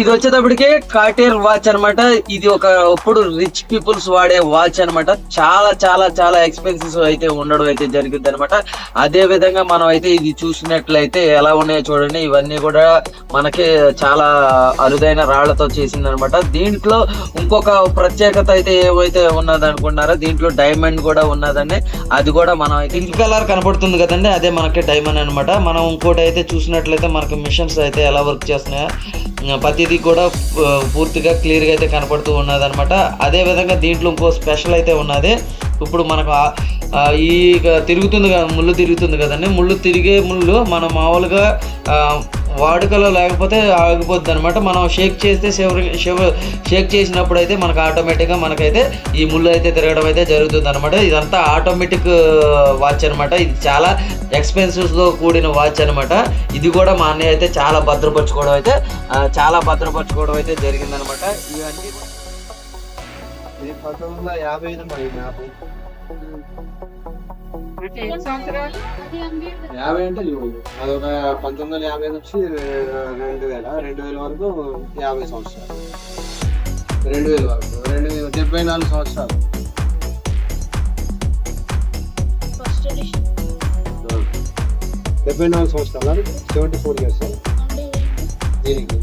ఇది వచ్చేటప్పటికి కాటేర్ వాచ్ అన్నమాట. ఇది ఒక ఇప్పుడు రిచ్ పీపుల్స్ వాడే వాచ్ అన్నమాట. చాలా చాలా చాలా ఎక్స్పెన్సివ్ అయితే ఉండడం అయితే జరిగింది అనమాట అదే విధంగా మనం అయితే ఇది చూసినట్లయితే ఎలా ఉన్నాయో చూడండి. ఇవన్నీ కూడా మనకి చాలా అరుదైన రాళ్ళతో చేసింది అనమాట దీంట్లో ఇంకొక ప్రత్యేకత అయితే ఏమైతే ఉన్నది అనుకున్నారో దీంట్లో డైమండ్ కూడా ఉన్నదండి. అది కూడా మనం పింక్ కలర్ కనపడుతుంది కదండి. అదే మనకి డైమండ్ అన్నమాట. మనం ఇంకోటి అయితే చూసినట్లయితే మనకి మిషన్స్ అయితే ఎలా వర్క్ చేస్తున్నాయో. ప్రతిదీ కూడా పూర్తిగా క్లియర్గా అయితే కనపడుతూ ఉన్నది అనమాట అదే విధంగా దీంట్లో ఇంకో స్పెషల్ అయితే ఉన్నది. ఇప్పుడు మనకు ఈ తిరుగుతుంది కదా ముళ్ళు తిరుగుతుంది కదండి. ముళ్ళు తిరిగే ముళ్ళు మనం మామూలుగా వాడుకలో లేకపోతే ఆగిపోద్ది అనమాట మనం షేక్ చేస్తే చివరి చివ- షేక్ చేసినప్పుడు అయితే మనకు ఆటోమేటిక్గా మనకైతే ఈ ముళ్ళు అయితే తిరగడం అయితే జరుగుతుంది అనమాట ఇదంతా ఆటోమేటిక్ వాచ్ అనమాట ఇది చాలా ఎక్స్పెన్సివ్స్తో కూడిన వాచ్ అనమాట ఇది కూడా మా అన్నయ్య అయితే చాలా భద్రపరచుకోవడం అయితే చాలా భద్రపరచుకోవడం అయితే జరిగిందనమాట ఇవన్నీ పంతొమ్మిది వందల యాభై ఐదు మరి మ్యాప్. యాభై అంటే చూడు అదొక పంతొమ్మిది వందల యాభై నుంచి రెండు వేల రెండు వేల వరకు యాభై సంవత్సరాలు. రెండు వేల వరకు. రెండు వేల డెబ్బై నాలుగు సంవత్సరాలు. డెబ్బై నాలుగు సంవత్సరాలు సెవెంటీ ఫోర్ ఇయర్స్. దీనికి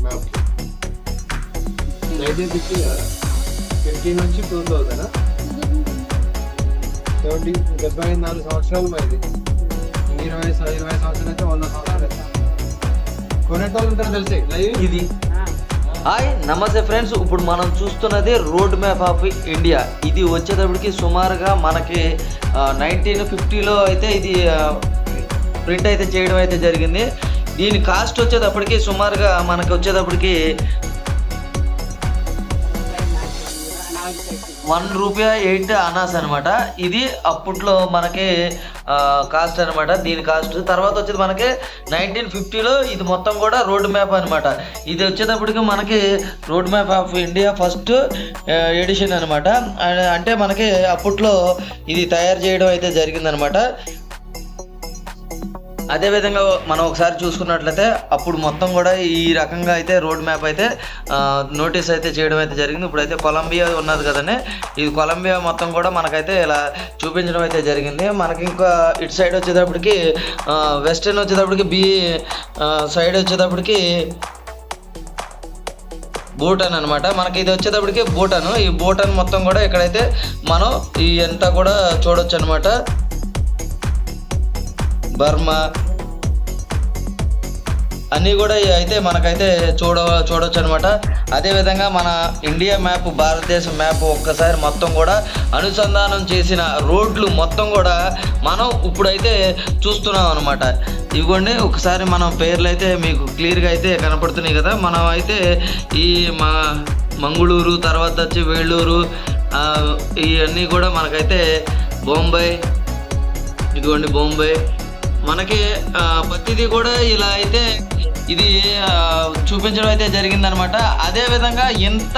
నైన్టీన్ ఫిఫ్టీ ఫిఫ్టీ నుంచి టూ థౌజండ్? సెవెంటీ డెబ్బై నాలుగు సంవత్సరాలు మరి. ఇరవై ఇరవై సంవత్సరాలు అయితే వంద సంవత్సరాలు కొనేటోళ్ళు ఉంటారు లైవ్? ఇది. హాయ్ నమస్తే ఫ్రెండ్స్. ఇప్పుడు మనం చూస్తున్నది రోడ్ మ్యాప్ ఆఫ్ ఇండియా. ఇది వచ్చేటప్పటికి సుమారుగా మనకి నైన్టీన్ ఫిఫ్టీలో అయితే ఇది ప్రింట్ అయితే చేయడం అయితే జరిగింది. దీని కాస్ట్ వచ్చేటప్పటికి సుమారుగా మనకు వచ్చేటప్పటికి వన్ రూపాయ ఎయిట్ అనాస్ అనమాట ఇది అప్పట్లో మనకి కాస్ట్ అనమాట దీని కాస్ట్ తర్వాత వచ్చేది మనకి నైన్టీన్ ఫిఫ్టీలో ఇది మొత్తం కూడా రోడ్ మ్యాప్ అనమాట ఇది వచ్చేటప్పటికి మనకి road map of India first edition అనమాట అంటే మనకి అప్పట్లో ఇది తయారు చేయడం అయితే జరిగిందనమాట అదేవిధంగా మనం ఒకసారి చూసుకున్నట్లయితే అప్పుడు మొత్తం కూడా ఈ రకంగా అయితే రోడ్ మ్యాప్ అయితే నోటీస్ అయితే చేయడం అయితే జరిగింది. ఇప్పుడైతే కొలంబియా ఉన్నది కదండి. ఇది కొలంబియా మొత్తం కూడా మనకైతే ఇలా చూపించడం అయితే జరిగింది. మనకి ఇంకా ఇటు సైడ్ వచ్చేటప్పటికి వెస్టర్న్ వచ్చేటప్పటికి బి సైడ్ వచ్చేటప్పటికి భూటాన్ అనమాట మనకి ఇది వచ్చేటప్పటికి భూటాన్. ఈ భూటాన్ మొత్తం కూడా ఇక్కడైతే మనం ఈ అంతా కూడా చూడొచ్చు అనమాట బర్మా అన్నీ కూడా అయితే మనకైతే చూడ చూడవచ్చు అనమాట అదేవిధంగా మన ఇండియా మ్యాప్ భారతదేశం మ్యాప్ ఒక్కసారి మొత్తం కూడా అనుసంధానం చేసిన రోడ్లు మొత్తం కూడా మనం ఇప్పుడైతే చూస్తున్నాం అనమాట ఇవ్వండి ఒకసారి మనం పేర్లు అయితే మీకు క్లియర్గా అయితే కనపడుతున్నాయి కదా. మనం అయితే ఈ మా మంగళూరు తర్వాత వచ్చి వేళ్ళూరు ఇవన్నీ కూడా మనకైతే బొంబాయి ఇదిగోండి బొంబాయి మనకి ఆ, ప్రతిదీ కూడా ఇలా అయితే ఇది చూపించడం అయితే జరిగిందనమాట. అదే విధంగా ఇంత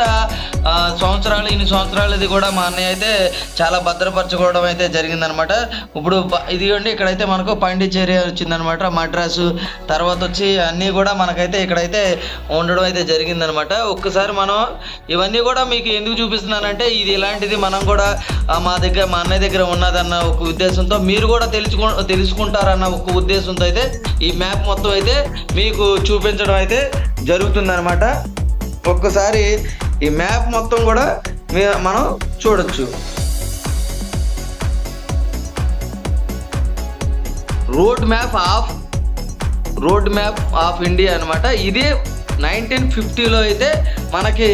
సంవత్సరాలు ఇన్ని సంవత్సరాలు ఇది కూడా మా అన్నయ్య అయితే చాలా భద్రపరచుకోవడం అయితే జరిగిందనమాట. ఇప్పుడు బ- ఇదిగోండి ఇక్కడైతే మనకు పాండిచ్చేరి వచ్చిందనమాట మద్రాసు. తర్వాత వచ్చి అన్నీ కూడా మనకైతే ఇక్కడైతే ఉండడం అయితే జరిగిందనమాట. ఒక్కసారి మనం ఇవన్నీ కూడా మీకు ఎందుకు చూపిస్తున్నానంటే ఇది ఇలాంటిది మనం కూడా మా దగ్గర మా అన్నయ్య దగ్గర ఉన్నదన్న ఒక ఉద్దేశంతో మీరు కూడా తెలుసుకు తెలుసుకుంటారన్న ఒక ఉద్దేశంతో అయితే ఈ మ్యాప్ మొత్తం అయితే మీకు చూపించడం అయితే జరుగుతుందన్నమాట. ఒక్కసారి ఈ మ్యాప్ మొత్తం కూడా మనం చూడొచ్చు. Road map of road map of India అనమాట ఇది నైన్టీన్ ఫిఫ్టీలో అయితే మనకి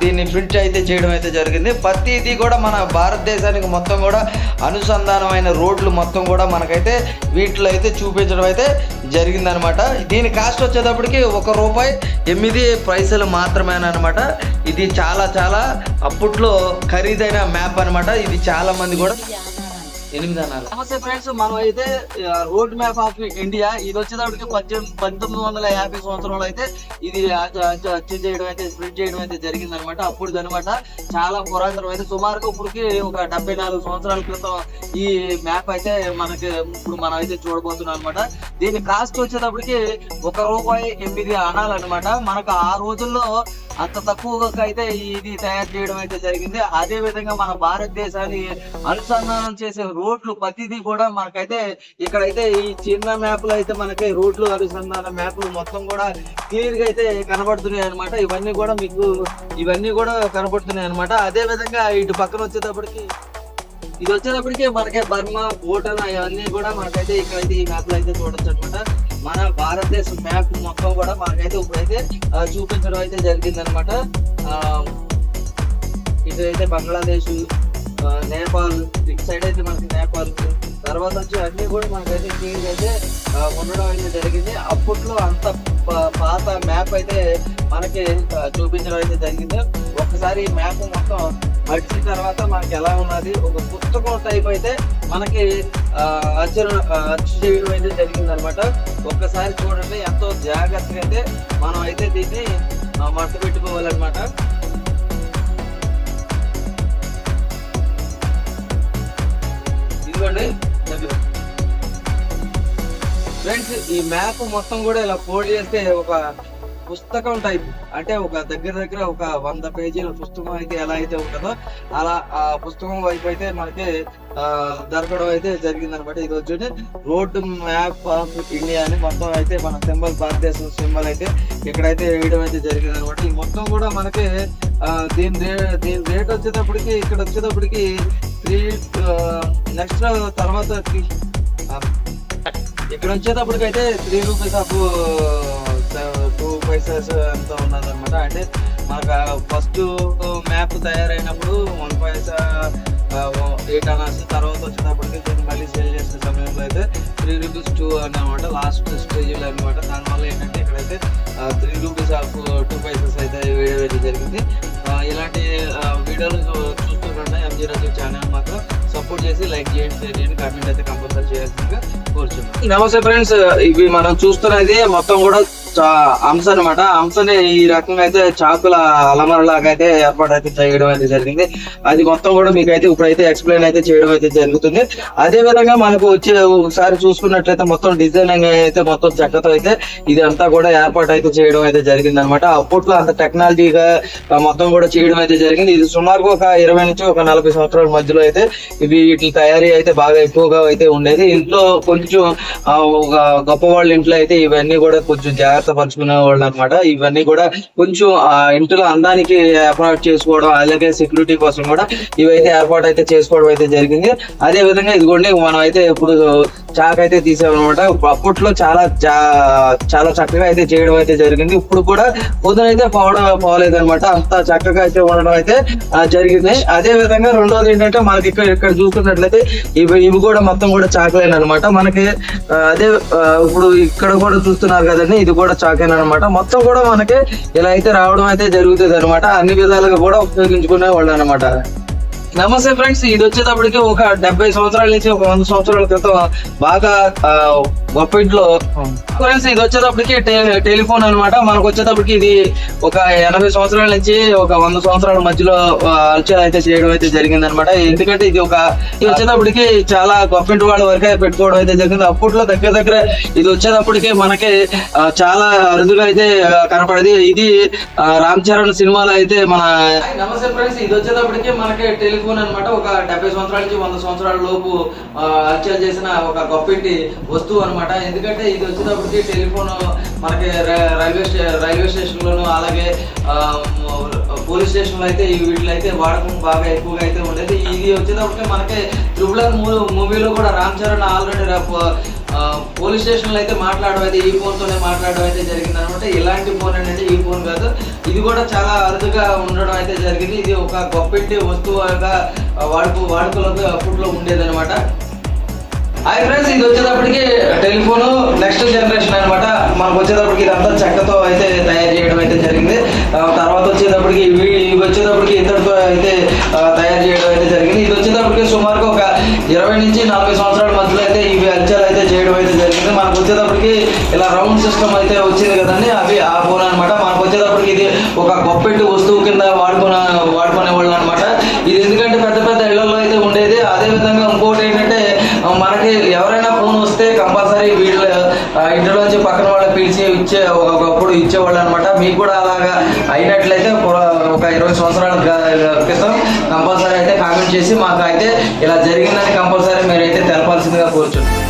దీన్ని ప్రింట్ అయితే చేయడం అయితే జరిగింది. ప్రతిదీ కూడా మన భారతదేశానికి మొత్తం కూడా అనుసంధానమైన రోడ్లు మొత్తం కూడా మనకైతే వీటిలో అయితే చూపించడం అయితే జరిగిందనమాట. దీని కాస్ట్ వచ్చేటప్పటికి ఒక రూపాయి ఎనిమిది పైసలు మాత్రమేనమాట ఇది చాలా చాలా అప్పట్లో ఖరీదైన మ్యాప్ అనమాట. ఇది చాలామంది కూడా ఎనిమిది అన్నారు నమస్తే ఫ్రెండ్స్ మనం అయితే రోడ్ మ్యాప్ ఆఫ్ ఇండియా. ఇది వచ్చేటప్పటికి పద్దెనిమిది పంతొమ్మిది వందల యాభై సంవత్సరంలో అయితే ఇది అచ్చు చేయడం అయితే స్ప్రెడ్ చేయడం అయితే జరిగింది అనమాట అప్పుడు అనమాట చాలా పురాతనం అయితే సుమారుగా ఇప్పటికి ఒక డెబ్బై నాలుగు సంవత్సరాల క్రితం ఈ మ్యాప్ అయితే మనకి ఇప్పుడు మనం అయితే చూడబోతున్నాం అనమాట దీని కాస్ట్ వచ్చేటప్పటికి ఒక రూపాయి ఎనిమిది అనాలన్నమాట. మనకు ఆ రోజుల్లో అంత తక్కువగా అయితే ఇది తయారు చేయడం అయితే జరిగింది. అదే విధంగా మన భారతదేశాన్ని అనుసంధానం చేసే రోడ్లు ప్రతిదీ కూడా మనకైతే ఇక్కడైతే ఈ చిన్న మ్యాప్లు అయితే మనకి రోడ్లు అనుసంధాన మ్యాప్లు మొత్తం కూడా క్లియర్గా అయితే కనబడుతున్నాయి అనమాట ఇవన్నీ కూడా మీకు ఇవన్నీ కూడా కనబడుతున్నాయి అనమాట అదే విధంగా ఇటు పక్కన వచ్చేటప్పటికి ఇది వచ్చేటప్పటికి మనకి బర్మా భూటాన్ అవన్నీ కూడా మనకైతే ఇక్కడైతే ఈ మ్యాప్లు అయితే చూడొచ్చు అనమాట మన భారతదేశం మ్యాప్ మొత్తం కూడా మనకైతే ఇప్పుడైతే చూపించడం అయితే జరిగింది అనమాట ఇటు అయితే బంగ్లాదేశ్ నేపాల్ ఇటు సైడ్ అయితే మనకి నేపాల్ తర్వాత వచ్చి అన్ని కూడా మనకైతే క్లియర్ అయితే ఉండడం అయితే జరిగింది. అప్పట్లో అంత పాత మ్యాప్ అయితే మనకి చూపించడం అయితే జరిగింది. ఒక్కసారి మ్యాప్ మొత్తం మడిచిన తర్వాత మనకి ఎలా ఉన్నది? ఒక పుస్తకం టైప్ అయితే మనకి ఆ, అచ్చు చేయడం అయితే జరిగింది అనమాట ఒక్కసారి చూడండి ఎంతో జాగ్రత్తగా అయితే మనం అయితే దీన్ని ఆ, మడత పెట్టుకోవాలన్నమాట ఇదిగోండి ఫ్రెండ్స్ ఈ మ్యాప్ మొత్తం కూడా ఇలా ఫోల్డ్ చేస్తే ఒక పుస్తకం టైప్ అంటే ఒక దగ్గర దగ్గర ఒక వంద పేజీల పుస్తకం అయితే ఎలా అయితే ఉంటుందో అలా ఆ పుస్తకం వైపు అయితే మనకి దొరకడం అయితే జరిగింది అనమాట ఇది వచ్చి రోడ్ మ్యాప్ ఆఫ్ ఇండియా అని మొత్తం అయితే మన సింబల్ భారతదేశం సింబల్ అయితే ఇక్కడైతే వేయడం అయితే జరిగింది అనమాట ఈ మొత్తం కూడా మనకి దీని రే దీని రేట్ వచ్చేటప్పటికి ఇక్కడ వచ్చేటప్పటికి త్రీ నెక్స్ట్ తర్వాత ఇక్కడ వచ్చేటప్పటికైతే త్రీ రూపీస్ ఆఫ్ పైసెస్ ఎంత ఉన్నదన్నమాట. అంటే మాకు ఫస్ట్ మ్యాప్ తయారైనప్పుడు వన్ పైసా ఎయిట్ అనాల్సి తర్వాత వచ్చేటప్పటికి దీన్ని మళ్ళీ సేల్ చేసిన సమయంలో అయితే త్రీ రూపీస్ టూ అనమాట లాస్ట్ స్టేజ్లో అనమాట దానివల్ల ఏంటంటే ఇక్కడైతే three rupees of two paises అయితే వీడియో అయితే జరిగింది. ఇలాంటి వీడియోలు చూస్తుంటే ఎంజీ రాజు ఛానల్ మాత్రం సపోర్ట్ చేసి లైక్ చేయండి షేర్ చేయండి కామెంట్ అయితే కంపల్సరీ చేయాల్సిందిగా కోరుచున్నాం. నమస్తే ఫ్రెండ్స్ ఇవి మనం చూస్తున్నది మొత్తం కూడా హంస అనమాట హంసని ఈ రకంగా అయితే చాకుల అలమరలాగా అయితే ఏర్పాటు అయితే చేయడం అయితే జరిగింది. అది మొత్తం కూడా మీకు అయితే ఇప్పుడైతే ఎక్స్ప్లెయిన్ అయితే చేయడం అయితే జరుగుతుంది. అదే విధంగా మనకు వచ్చే ఒకసారి చూసుకున్నట్లయితే మొత్తం డిజైనింగ్ అయితే మొత్తం చెక్కతో అయితే ఇది అంతా కూడా ఏర్పాటు అయితే చేయడం అయితే జరిగింది అనమాట అప్పట్లో అంత టెక్నాలజీగా మొత్తం కూడా చేయడం అయితే జరిగింది. ఇది సుమారుగా ఒక ఇరవై నుంచి ఒక నలభై సంవత్సరాల మధ్యలో అయితే ఇవి వీటి తయారీ అయితే బాగా ఎక్కువగా అయితే ఉండేది. ఇంట్లో కొంచెం ఒక గొప్ప వాళ్ళ ఇంట్లో అయితే ఇవన్నీ కూడా కొంచెం జాగ్రత్త పరుచుకునే వాళ్ళు అనమాట ఇవన్నీ కూడా కొంచెం ఆ ఇంట్లో అందానికి ఏర్పాటు చేసుకోవడం అలాగే సెక్యూరిటీ కోసం కూడా ఇవైతే ఏర్పాటు అయితే చేసుకోవడం అయితే జరిగింది. అదే విధంగా ఇదిగోండి మనం అయితే ఇప్పుడు చాక్ అయితే తీసామన్నమాట అప్పట్లో చాలా చాలా చక్కగా అయితే చేయడం అయితే జరిగింది. ఇప్పుడు కూడా పొద్దున అయితే పోవడం పోలేదు అనమాట అంత చక్కగా అయితే ఉండడం అయితే జరిగింది. అదే విధంగా రెండోది ఏంటంటే మనకి ఇక్కడ ఇక్కడ చూసుకున్నట్లయితే ఇవి ఇవి కూడా మొత్తం కూడా చాక్లైన్ అనమాట. మనకి అదే ఇప్పుడు ఇక్కడ కూడా చూస్తున్నారు కదండి ఇది కూడా చాకెన్ అనమాట మొత్తం కూడా మనకి ఇలా అయితే రావడం అయితే జరుగుతుంది అనమాట అన్ని విధాలుగా కూడా ఉపయోగించుకునే వాళ్ళు అనమాట నమస్తే ఫ్రెండ్స్ ఇది వచ్చేటప్పటికి ఒక డెబ్బై సంవత్సరాల నుంచి ఒక వంద సంవత్సరాల క్రితం బాగా ఆ, ఫ్రెండ్స్ ఇది వచ్చేటప్పటికి టెలిఫోన్ అన్నమాట. మనకు వచ్చేటప్పటికి ఇది ఒక ఎనభై సంవత్సరాల నుంచి ఒక వంద సంవత్సరాల మధ్యలో ఆ, అయితే చేయడం అయితే జరిగింది అనమాట ఎందుకంటే ఇది ఒక ఇది వచ్చేటప్పటికి చాలా గొప్ప వాళ్ళ వరకే పెట్టుకోవడం అయితే జరిగింది. అప్పట్లో దగ్గర దగ్గర ఇది వచ్చేటప్పటికి మనకి చాలా అరుదుగా అయితే కనపడేది. ఇది రామ్ చరణ్ సినిమాలో అయితే మన నమస్తే ఫ్రెండ్స్ ఇది వచ్చేటప్పటికి మనకి టెలిఫోన్ అన్నమాట ఒక డెబ్బై సంవత్సరాల నుంచి వంద సంవత్సరాల లోపు ఆ, చేసిన ఒక గొప్పింటి వస్తువు అన్నమాట. ఎందుకంటే ఇది వచ్చేటప్పటికి టెలిఫోన్ మనకి రైల్వే రైల్వే స్టేషన్ లోను అలాగే పోలీస్ స్టేషన్లో అయితే ఈ వీటిలో అయితే వాడకం బాగా ఎక్కువగా అయితే ఉండేది. ఇది వచ్చేటప్పటికి మనకి త్రిపుల మూవీలో కూడా రామ్ చరణ్ ఆల్రెడీ పోలీస్ స్టేషన్లో అయితే మాట్లాడడం అయితే ఈ ఫోన్ తోనే మాట్లాడడం అయితే జరిగింది అనమాట. ఇలాంటి ఫోన్ అంటే ఈ ఫోన్ కాదు. ఇది కూడా చాలా అరుదుగా ఉండడం అయితే జరిగింది. ఇది ఒక గొప్పింటి వస్తువుగా వాడుకు వాడుకలోకి అప్పట్లో ఉండేదనమాట హాయ్ ఫ్రెండ్స్ ఇది వచ్చేటప్పటికి టెలిఫోన్ నెక్స్ట్ జనరేషన్ అనమాట మనకు వచ్చేటప్పటికి ఇదంతా చెక్కతో అయితే తయారు చేయడం అయితే జరిగింది. తర్వాత వచ్చేటప్పటికి ఇవి ఇవి వచ్చేటప్పటికి ఇతరుతో అయితే తయారు చేయడం అయితే జరిగింది. ఇది వచ్చేటప్పటికి సుమారుగా ఒక ఇరవై నుంచి నలభై సంవత్సరాల మందులో అయితే ఇవి మనకు వచ్చేటప్పటికి ఇలా రౌండ్ సిస్టమ్ అయితే వచ్చింది కదండి అవి ఆ ఫోన్ అనమాట మనకు వచ్చేటప్పటికి ఇది ఒక గొప్పెట్టి వస్తువు కింద వాడుకునే వాడుకునే వాళ్ళు అనమాట ఇది ఎందుకంటే పెద్ద పెద్ద ఇళ్ళలో అయితే ఉండేది. అదే విధంగా ఇంకోటి ఏంటంటే మనకి ఎవరైనా ఫోన్ వస్తే కంపల్సరీ వీళ్ళు ఇంట్లోంచి ఇంటిలోంచి పక్కన వాళ్ళకి పిలిచి ఇచ్చే ఒకప్పుడు ఇచ్చేవాళ్ళు అనమాట మీకు కూడా అలాగా అయినట్లయితే ఒక- ఇరవై సంవత్సరాల క్రితం కంపల్సరీ అయితే కామెంట్ చేసి మాకు అయితే ఇలా జరిగిందని కంపల్సరీ మీరైతే తెలపాల్సిందిగా కోరుచున్నాను